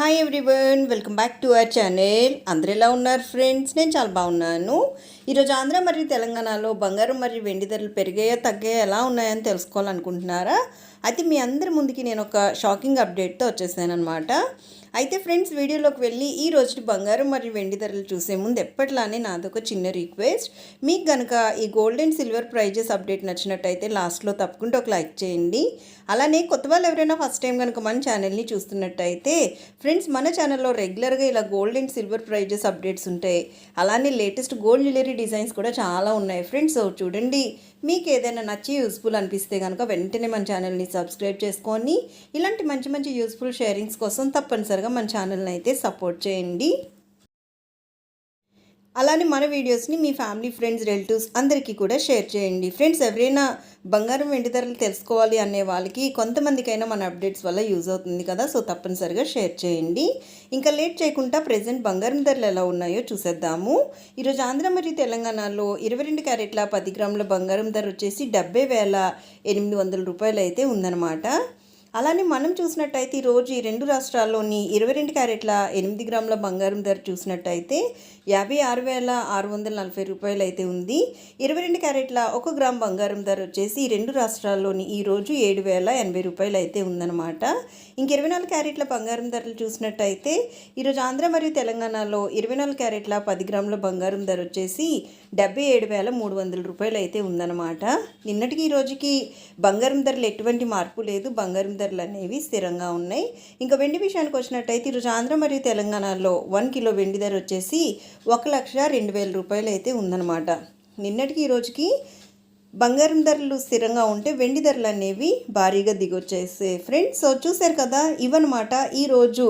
Hi everyone welcome back to our channel అందరు ఎలా ఉన్నారు ఫ్రెండ్స్ నేను చాలా బాగున్నాను. ఈరోజు ఆంధ్ర మరియు తెలంగాణలో బంగారం మరియు వెండి ధరలు పెరిగాయా తగ్గాయా ఎలా ఉన్నాయని తెలుసుకోవాలనుకుంటున్నారా? అయితే మీ అందరి ముందుకి నేను ఒక షాకింగ్ అప్డేట్తో వచ్చేసాను అనమాట అయితే ఫ్రెండ్స్ వీడియోలోకి వెళ్ళి ఈ రోజు బంగారం మరియు వెండి ధరలు చూసే ముందు ఎప్పట్లానే నాదొక చిన్న రిక్వెస్ట్. మీకు కనుక ఈ gold and silver prices update నచ్చినట్టయితే లాస్ట్లో తప్పకుండా ఒక లైక్ చేయండి. అలానే కొత్త వాళ్ళు ఎవరైనా ఫస్ట్ టైం కనుక మన ఛానల్ని చూస్తున్నట్టయితే ఫ్రెండ్స్ మన ఛానల్లో రెగ్యులర్గా ఇలా gold and silver prizes updates ఉంటాయి. అలానే లేటెస్ట్ గోల్డ్ జ్యువెలరీ డిజైన్స్ కూడా చాలా ఉన్నాయి. ఫ్రెండ్స్ చూడండి మీకు ఏదైనా నచ్చి యూస్ఫుల్ అనిపిస్తే కనుక వెంటనే మన ఛానల్ని సబ్స్క్రైబ్ చేసుకొని ఇలాంటి మంచి మంచి యూస్ఫుల్ షేరింగ్స్ కోసం తప్పనిసరిగా మన ఛానల్ని అయితే సపోర్ట్ చేయండి. అలానే మన వీడియోస్ని మీ ఫ్యామిలీ ఫ్రెండ్స్ రిలేటివ్స్ అందరికీ కూడా షేర్ చేయండి. ఫ్రెండ్స్ ఎవరైనా బంగారం వెండి ధరలు తెలుసుకోవాలి అనే వాళ్ళకి కొంతమందికైనా మన అప్డేట్స్ వల్ల యూజ్ అవుతుంది కదా సో తప్పనిసరిగా షేర్ చేయండి. ఇంకా లేట్ చేయకుండా ప్రజెంట్ బంగారం ధరలు ఎలా ఉన్నాయో చూసేద్దాము. ఈరోజు ఆంధ్ర మరియు తెలంగాణలో ఇరవై రెండు క్యారెట్ల పది గ్రాముల బంగారం ధర వచ్చేసి డెబ్బై వేల ఎనిమిది వందల రూపాయలు అయితే ఉందన్నమాట. అలానే మనం చూసినట్టయితే ఈరోజు ఈ రెండు రాష్ట్రాల్లోని ఇరవై రెండు క్యారెట్ల ఎనిమిది గ్రాముల బంగారం ధర చూసినట్టయితే యాభై ఆరు వేల ఆరు వందల నలభై రూపాయలు అయితే ఉంది. ఇరవై రెండు క్యారెట్ల ఒక గ్రామ్ బంగారం ధర వచ్చేసి ఈ రెండు రాష్ట్రాల్లోని ఈరోజు ఏడు వేల ఎనభై రూపాయలు అయితే ఉందన్నమాట. ఇంక ఇరవై నాలుగు క్యారెట్ల బంగారం ధరలు చూసినట్టయితే ఈరోజు ఆంధ్ర మరియు తెలంగాణలో ఇరవై నాలుగు క్యారెట్ల పది గ్రాముల బంగారం ధర వచ్చేసి డెబ్బై ఏడు వేల మూడు వందల రూపాయలు అయితే ఉందన్నమాట. నిన్నటికి ఈ రోజుకి బంగారం ధరలు ఎటువంటి మార్పు లేదు. బంగారం ధరలు అనేవి స్థిరంగా ఉన్నాయి. ఇంకా వెండి విషయానికి వచ్చినట్టయితే ఈరోజు ఆంధ్ర మరియు తెలంగాణలో వన్ కిలో వెండి ధర వచ్చేసి ఒక లక్ష రెండు వేల రూపాయలు అయితే ఉందన్నమాట. నిన్నటికి ఈ రోజుకి బంగారం ధరలు స్థిరంగా ఉంటే వెండి ధరలు అనేవి భారీగా దిగొచ్చేసే ఫ్రెండ్స్. సో చూశారు కదా ఇవన్నమాట ఈరోజు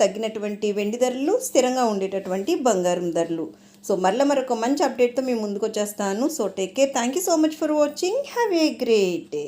తగ్గినటువంటి వెండి ధరలు స్థిరంగా ఉండేటటువంటి బంగారం ధరలు. సో మళ్ళీ మరొక మంచి అప్డేట్తో మేము ముందుకు వచ్చేస్తాను. So take care. Thank you so much for watching. Have a great day.